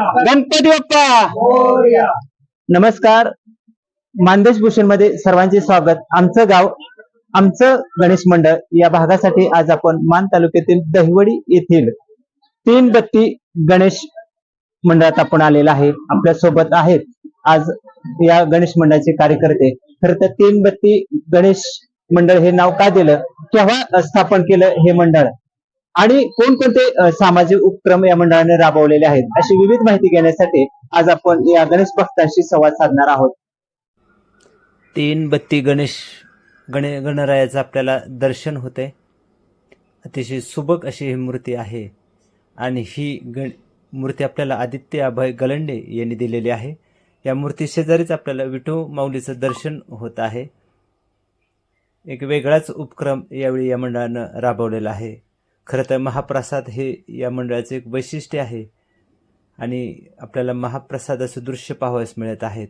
गणपती बाप्पा! नमस्कार. मानदेश भूषणमध्ये सर्वांचे स्वागत. आमचं गाव आमचं गणेश मंडळ या भागासाठी आज आपण मान तालुक्यातील दहिवडी येथील तीन बत्ती गणेश मंडळात आपण आलेला आहे. आपल्यासोबत आहेत आज या गणेश मंडळाचे कार्यकर्ते. खर तर तीन बत्ती गणेश मंडळ हे नाव का दिलं? केव्हा स्थापन केलं हे मंडळ? आणि कोणकोणते सामाजिक उपक्रम या मंडळाने राबवलेले आहेत? अशी विविध माहिती घेण्यासाठी आज आपण या गणेश भक्तांशी संवाद साधणार आहोत. तीन बत्ती गणेश गणे गणरायाचं आपल्याला दर्शन होते अतिशय सुबक अशी ही मूर्ती आहे. आणि ही गण मूर्ती आपल्याला आदित्य अभय गलंडे यांनी दिलेली आहे. या मूर्ती शेजारीच आपल्याला विठू माऊलीचं दर्शन होत आहे. एक वेगळाच उपक्रम यावेळी या मंडळानं राबवलेला आहे. खरं तर महाप्रसाद हे या मंडळाचं एक वैशिष्ट्य आहे आणि आपल्याला महाप्रसादाचं दृश्य पाहावयास मिळत आहेत.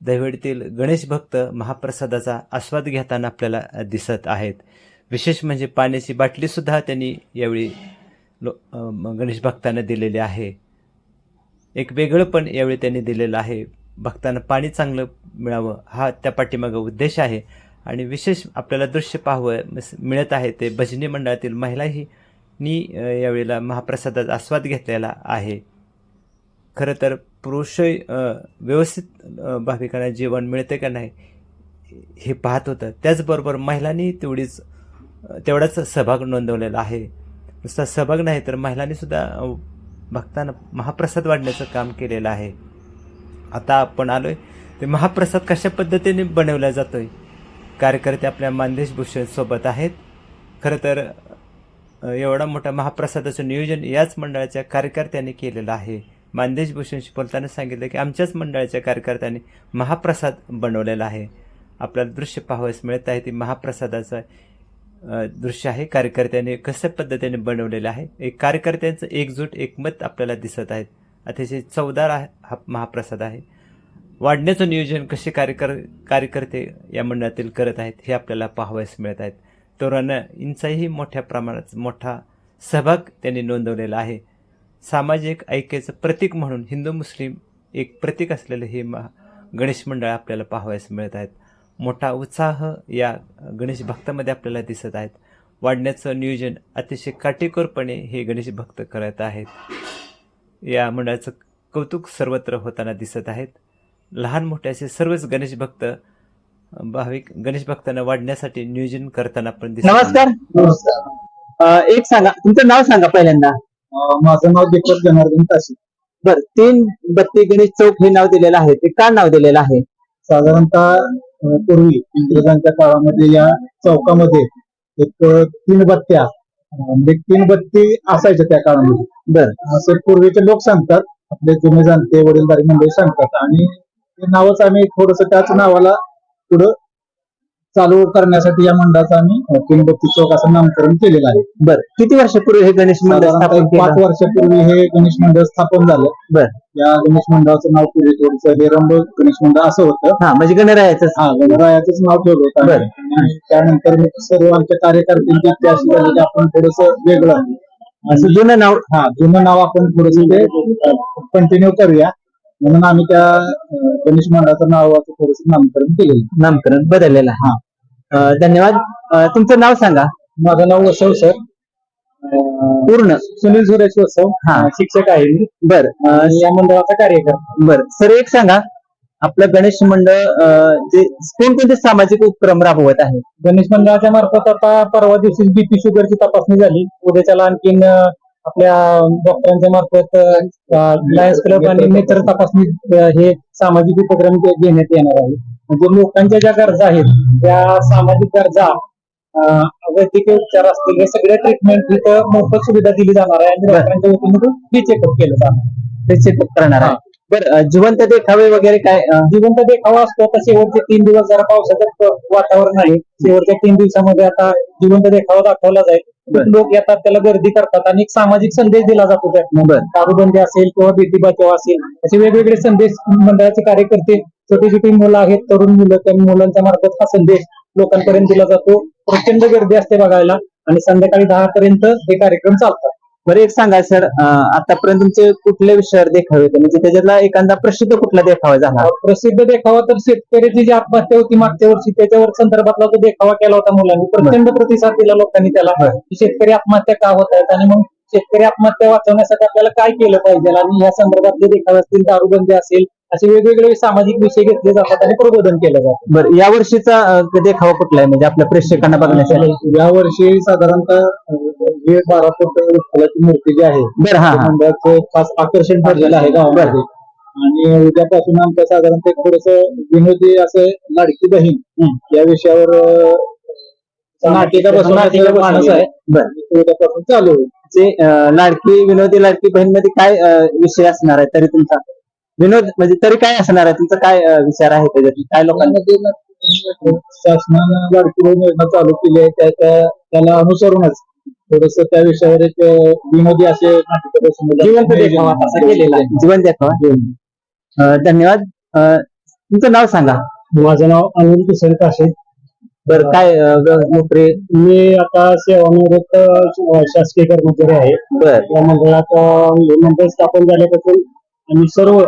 दहिवडीतील गणेश भक्त महाप्रसादाचा आस्वाद घेताना आपल्याला दिसत आहेत. विशेष म्हणजे पाण्याची बाटलीसुद्धा त्यांनी यावेळी लो गणेश भक्तांना दिलेली आहे. एक वेगळं पण यावेळी त्यांनी दिलेलं आहे. भक्तांना पाणी चांगलं मिळावं हा त्या पाठीमागं उद्देश आहे. आणि विशेष आपल्याला दृश्य पाहावं मिळत आहे ते भजनी मंडळातील महिलाही नी यावेळेला महाप्रसादाचा आस्वाद घेतलेला आहे. खरं तर पुरुष व्यवस्थित भाविकांना जेवण मिळते का नाही हे पाहत होतं. त्याचबरोबर महिलांनी तेवढीच तेवढाच सहभाग नोंदवलेला आहे. नुसता सहभाग नाही तर महिलांनी सुद्धा भक्तांना महाप्रसाद वाढण्याचं काम केलेलं आहे. आता आपण आलोय ते महाप्रसाद कशा पद्धतीने बनवला जातोय कार्यकर्ते आपल्या मानदेश भूषण सोबत आहेत. खरं तर एवढा मोठा महाप्रसादाचं नियोजन याच मंडळाच्या कार्यकर्त्यांनी केलेलं आहे. मानदेश भूषणशी बोलताना सांगितलं की आमच्याच मंडळाच्या कार्यकर्त्यांनी महाप्रसाद बनवलेला आहे. आपल्याला दृश्य पाहावयास मिळत आहे. ती महाप्रसादाचं दृश्य आहे. कार्यकर्त्यांनी कशा पद्धतीने बनवलेलं आहे. एक कार्यकर्त्यांचं एकजूट एकमत आपल्याला दिसत आहेत अतिशय चवदार हा महाप्रसाद आहे. वाढण्याचं नियोजन कसे कार्यकर कार्यकर्ते या मंडळातील करत आहेत हे आपल्याला पाहावयास मिळत आहेत. तरुणांचाही मोठ्या प्रमाणात मोठा सहभाग त्यांनी नोंदवलेला आहे. सामाजिक ऐक्याचं प्रतीक म्हणून हिंदू मुस्लिम एक प्रतीक असलेलं हे महा गणेश मंडळ आपल्याला पाहावयास मिळत आहेत. मोठा उत्साह या गणेश भक्तामध्ये आपल्याला दिसत आहेत. वाढण्याचं नियोजन अतिशय काटेकोरपणे हे गणेश भक्त करत आहेत. या मंडळाचं कौतुक सर्वत्र होताना दिसत आहेत. लहान मोठे असे सर्वच गणेश भक्त भाविक गणेश भक्तांना वाढण्यासाठी नियोजन करताना आपण दिसत. नमस्कार. एक सांगा तुमचं नाव सांगा पहिल्यांदा. माझं नाव दीपक जनार्दन काशी. बर तीन बत्ती गणेश चौक हे नाव दिलेलं आहे. ते का नाव दिलेलं आहे? साधारणतः पूर्वी इंग्रजांच्या काळामध्ये या चौकामध्ये एक तीन बत्त्या म्हणजे तीन बत्ती असायच्या त्या काळामध्ये. बर. असे पूर्वीचे लोक सांगतात आपले जुने जाणते वडीलधारी मंडळी सांगतात. आणि ते नावच आम्ही थोडस त्याच नावाला पुढं चालू करण्यासाठी या मंडळाचं आम्ही अं, तीन बत्ती चौक असं नामकरण केलेलं आहे. बर. किती वर्षापूर्वी हे गणेश मंडळ स्थापन पाच वर्षापूर्वी हे गणेश मंडळ स्थापन झालं. बर. या गणेश मंडळाचं नाव पूर्वी थोडस हेरंब गणेश मंडळ असं होतं. हा म्हणजे गणरायाचं हा गणरायाचंच नाव ठेवलं होतं. आम्ही. आणि त्यानंतर मग सर्व आमच्या कार्यकर्त्यांची इच्छा अशी झाली की आपण थोडस वेगळं. असं जुनं नाव? हा जुनं नाव आपण थोडस ते कंटिन्यू करूया. म्हणून आम्ही त्या गणेश मंडळाचं नावाचं थोडस नामकरण केलेलं नामकरण बदललेलं आहे. हा. अ, धन्यवाद. अ, तुमचं नाव सांगा. माझं नाव वसव सर. पूर्ण. सुनील सुरेश वसव. हा. अं, शिक्षक आहे मी. बर. आणि या मंडळाचा कार्यकर्ता. बर. सर एक सांगा. आपलं गणेश मंडळ अ, जे कोणकोणते सामाजिक उपक्रम राबवत आहे? गणेश मंडळाच्या मार्फत आता परवा दिवशी बीपी शुगरची तपासणी झाली. उद्याच्याला आणखीन अं, आपल्या डॉक्टरांच्या मार्फत लायन्स क्लब आणि नेत्र तपासणी हे सामाजिक उपक्रम घेण्यात येणार आहे. म्हणजे लोकांच्या ज्या गरजा आहेत त्या सामाजिक गरजा वैद्यकीय उपचार असतील हे सगळ्या ट्रीटमेंट इथं मोफत सुविधा दिली जाणार आहे आणि डॉक्टरांच्या वतीने फ्री चेकअप केलं जाणार ते चेकअप करणार आहे. बर जिवंत देखावे वगैरे काय जिवंत देखावा असतो आता शेवटचे तीन दिवस जरा पावसाचं वातावरण आहे. शेवटच्या तीन दिवसामध्ये आता जिवंत देखावा दाखवला जाईल. लोक येतात त्याला गर्दी करतात आणि एक सामाजिक संदेश दिला जातो त्यातनं. दारूबंदी असेल किंवा बेटी बचाव असेल असे वेगवेगळे संदेश मंडळाचे कार्यकर्ते छोटी छोटी मुलं आहेत तरुण मुलं त्या मुलांच्या मार्फत हा संदेश लोकांपर्यंत दिला जातो. प्रचंड गर्दी असते बघायला आणि संध्याकाळी दहा पर्यंत हे कार्यक्रम चालतात. बरं एक सांगा सर आतापर्यंत तुमचे कुठल्या विषयावर देखावे होते? म्हणजे त्याच्यातला एखादा प्रसिद्ध कुठला देखावा झाला? प्रसिद्ध देखावा तर शेतकऱ्याची जी आत्महत्या होती मागच्या वर्षी त्याच्यावर संदर्भातला तो देखावा केला होता मुलांनी. प्रचंड प्रतिसाद दिला लोकांनी त्याला. की शेतकरी आत्महत्या का होत आहेत? आणि मग शेतकरी आत्महत्या वाचवण्यासाठी आपल्याला काय केलं पाहिजे? आणि या संदर्भातले देखावे असतील दारूबंदी असेल असे वेगवेगळे सामाजिक विषय घेतले जातात आणि प्रबोधन केलं जातं. बरं या वर्षीचा देखावा कुठला आहे? म्हणजे आपल्या प्रेक्षकांना बघण्यासाठी. या वर्षी साधारणतः हे बारा फूट विठ्ठलाची मूर्ती जी आहे बरं हा हा. मंडळाचं खास आकर्षण ठरलेलं आहे गावामध्ये. आणि उद्यापासून आमचं साधारणतः एक थोडस विनोदी असं लाडकी बहीण या विषयावर अं, नाटिका मानस आहे. बरं. ते उद्यापासून चालू होईल जे अं, लाडकी विनोदी लाडकी बहीणमध्ये काय अं, विषय असणार आहे? तरी तुमचा विनोद म्हणजे तरी काय असणार आहे? तुमचा काय अं, विचार आहे त्याच्यात काय लोकांना? त्यामध्ये शासनानं लाडकी बहीण योजना चालू केली आहे. त्या त्या- त्याला अनुसरूनच थोडस त्या विषयावर एक विनोदी असे जिवंत देखावा असा केलेला आहे. जीवन देखावा अं, धन्यवाद. अं, तुमचं नाव सांगा. माझं नाव अनिल किशन काशे. बरं काय अं, ग- नोकरी? मी आता सेवानिवृत्त अं, शासकीय कर्मचारी आहे. बर. या मंडळात अं, हे मंडळ स्थापन झाल्यापासून आणि सर्व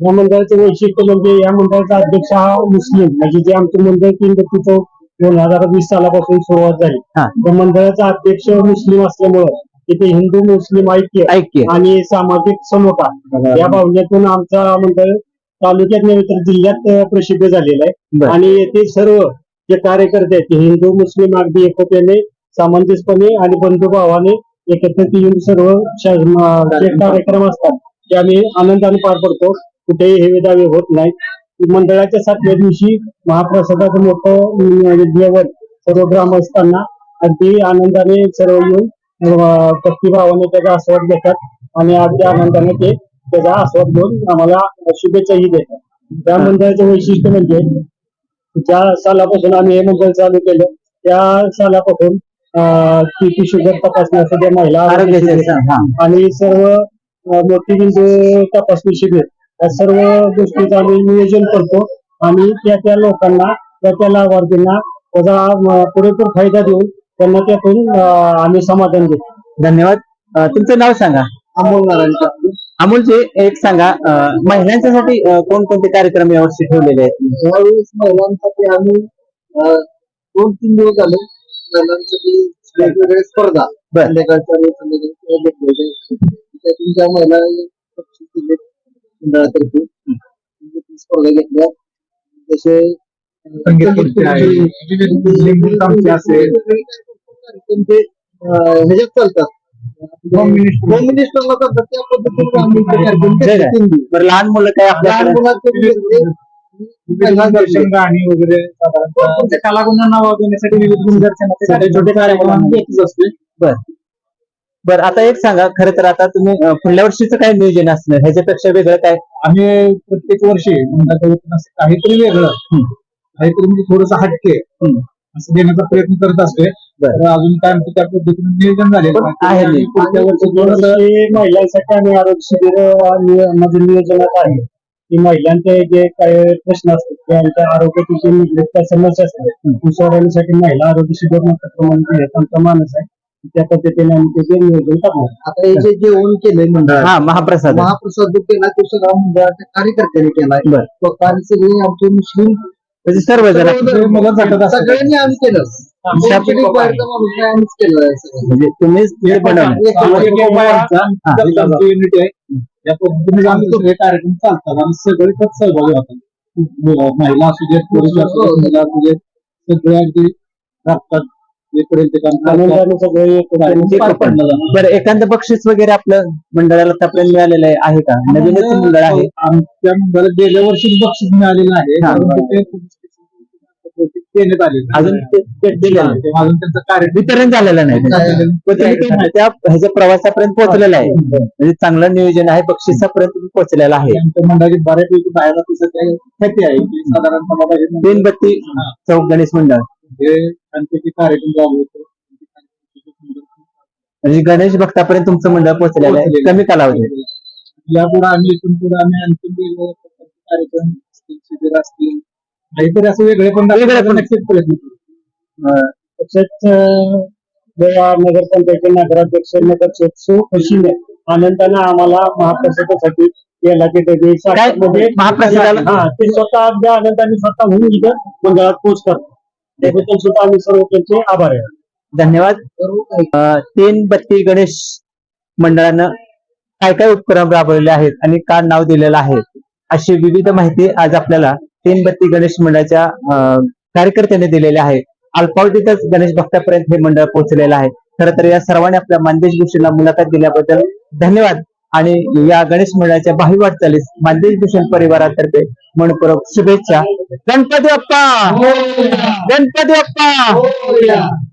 या मंडळाचं वैशिष्ट्य म्हणजे या मंडळाचा अध्यक्ष हा मुस्लिम म्हणजे जे आमचं मंडळ तीन गतीचं दोन हजार वीस सालापासून सुरुवात झाली. हा. त्या मंडळाचा अध्यक्ष मुस्लिम असल्यामुळं तिथे हिंदू मुस्लिम ऐक्य ऐक्य. आणि सामाजिक समता या भावनेतून आमचा मंडळ तालुक्यात नव्हे तर जिल्ह्यात अं, प्रसिद्ध झालेला आहे. बरं. आणि येथे सर्व जे कार्यकर्ते आहेत ते हिंदू मुस्लिम अगदी एकतेने सामंजस्यपणे आणि बंधुभावाने एकत्रित येऊन सर्व श- म- जे कार्यक्रम असतात ते आम्ही आनंदाने पार पडतो. कुठेही हे दावे होत नाही. मंडळाच्या सातव्या दिवशी महाप्रसादाचं मोठं जेवण सर्व ग्रामस्थांना अगदी आनंदाने सर्व येऊन भक्तिभावाने त्याचा आस्वाद घेतात आणि अगदी आनंदाने ते त्याचा आस्वाद घेऊन आम्हाला शुभेच्छाही देतात. त्या मंडळाचं वैशिष्ट्य म्हणजे ज्या सालापासून आम्ही हे मंडळ चालू केलं त्या सालापासून किती शुगर तपासणी असू द्या महिला आणि सर्व अ, मोतीबिंदू तपासणी शिबिर या सर्व गोष्टीचं आम्ही नियोजन करतो. आणि त्या त्या लोकांना त्या त्या लाभार्थींना त्याचा पुरेपूर फायदा देऊन त्यांना त्यातून आम्ही समाधान देतो. धन्यवाद. तुमचं नाव सांगा. अमोल नारायण. अमोलचे एक सांगा महिलांच्यासाठी कोणकोणते कार्यक्रम यावर्षी ठेवलेले आहेत? यावेळेस महिलांसाठी आम्ही दोन तीन दिवस झाले महिलांसाठी वेगवेगळ्या स्पर्धा. संध्याकाळच्या वेळी संध्याकाळी घेतलेले त्यातून ज्या महिला मंडळातर्फे स्पर्धा घेतल्या जसे ह्याच्यात चालतात होम मिनिस्टरला त्या पद्धतीने लहान मुलं काय लहान मुलांचे दर्शन गाणी वगैरे कलागुणांना वाव देण्यासाठी विविध गुणदर्शनाचे छोटे छोटे कार्यक्रम असतो बरं आता एक सांगा खरं तर आता तुम्ही अं, पुढल्या वर्षीचं काय नियोजन असणार ह्याच्यापेक्षा वेगळं काय आम्ही प्रत्येक वर्षी काहीतरी वेगळं हम्म. काहीतरी म्हणजे थोडस हटके हम्म. असं देण्याचा प्रयत्न करत असतोय बरं. तर अजून काय आमचं त्या पद्धतीने नियोजन झालेलं पण आहे नाही. पुढच्या वर्षी थोडंसं महिलांसाठी आम्ही आरोग्य शिबिरमध्ये नियोजनात आहे की महिलांचे जे काही प्रश्न असतात त्यांच्या आरोग्याची निगडीत काय समस्या असतात ती सोडवण्यासाठी महिला आरोग्य शिबिर मोठ्या प्रमाणात मानस आहे त्या पद्धतीने आम्ही त्याचे नियोजन टाकणार आता हे जे जेवण केलंय मंडळात हा महाप्रसाद. महाप्रसाद जो केला तो सगळा मंडळाच्या कार्यकर्त्यांनी केलाय. बरं. लोकांनी सगळे आमचे मुस्लिम म्हणजे सर्व जरा. सगळ्यांनी आम्ही केलं. आम्हीच केलं. म्हणजे तुम्हीच ते बनवलं एक- आम्हाला एक- एक बायांचा हा. जर आमची युनिट आहे. या पद्धतीने आम्ही सगळे कार्यक्रम चालतात. आणि सगळे त्यात सहभागी होतात महिला असू देत पुरुष असू देत असू देत सगळे अगदी राबतात बरं एखादं बक्षीस वगैरे आपलं मंडळाला आतापर्यंत मिळालेलं आहे आहे का? नवीनच मंडळ आहे? आमच्या मंडळाला गेल्या वर्षी बक्षीस मिळालेलं आहे. हा. देण्यात आले अजून. अजून त्यांचं कार्य वितरण झालेलं नाही. त्या ह्याच्या प्रवासापर्यंत पोहोचलेलं आहे. म्हणजे चांगलं नियोजन आहे बक्षिसापर्यंत तुम्ही पोहोचलेला आहे. आमच्या मंडळाची बऱ्यापैकी बाहेर ख्याती आहे की साधारणतः तीन बत्ती चौक गणेश मंडळ. कार्यक्रम म्हणजे गणेश भक्तापर्यंत तुमचं मंडळ पोहोचलेलं आहे. कमी कालावधी यापुढे आम्ही इथून पुढे आम्ही आणखी प्रकारचे कार्यक्रम असतील शिबिर असतील काहीतरी असं वेगळे पण वेगळे पण. नक्कीच प्रयत्न करू. तसेच गोवा नगराध्यक्ष नगरसेवक सो खुशीने आनंदाने आम्हाला महाप्रसादासाठी याला ते डबे काय? मध्ये महाप्रसादाला? हा ते स्वतः आनंदाने स्वतः होऊन इथं मंडळात पोहोचतात. त्याबद्दल सुद्धा आम्ही सर्व त्यांचे आभार आहे. धन्यवाद. तीन बत्ती गणेश मंडळानं काय काय उपक्रम राबवलेले आहेत आणि का नाव दिलेलं आहे अशी विविध माहिती आज आपल्याला तीन बत्ती गणेश मंडळाच्या कार्यकर्त्यांनी दिलेली आहे अल्पावधीतच गणेश भक्तापर्यंत हे मंडळ पोहोचलेलं आहे. खरं तर या सर्वांनी आपल्या मानदेश गोष्टीला मुलाखत दिल्याबद्दल धन्यवाद. आणि या गणेश मंडळाच्या भावी वाटचालीस मानदेश भूषण परिवारातर्फे मनपूर्वक शुभेच्छा. गणपती बाप्पा! गणपती बाप्पा!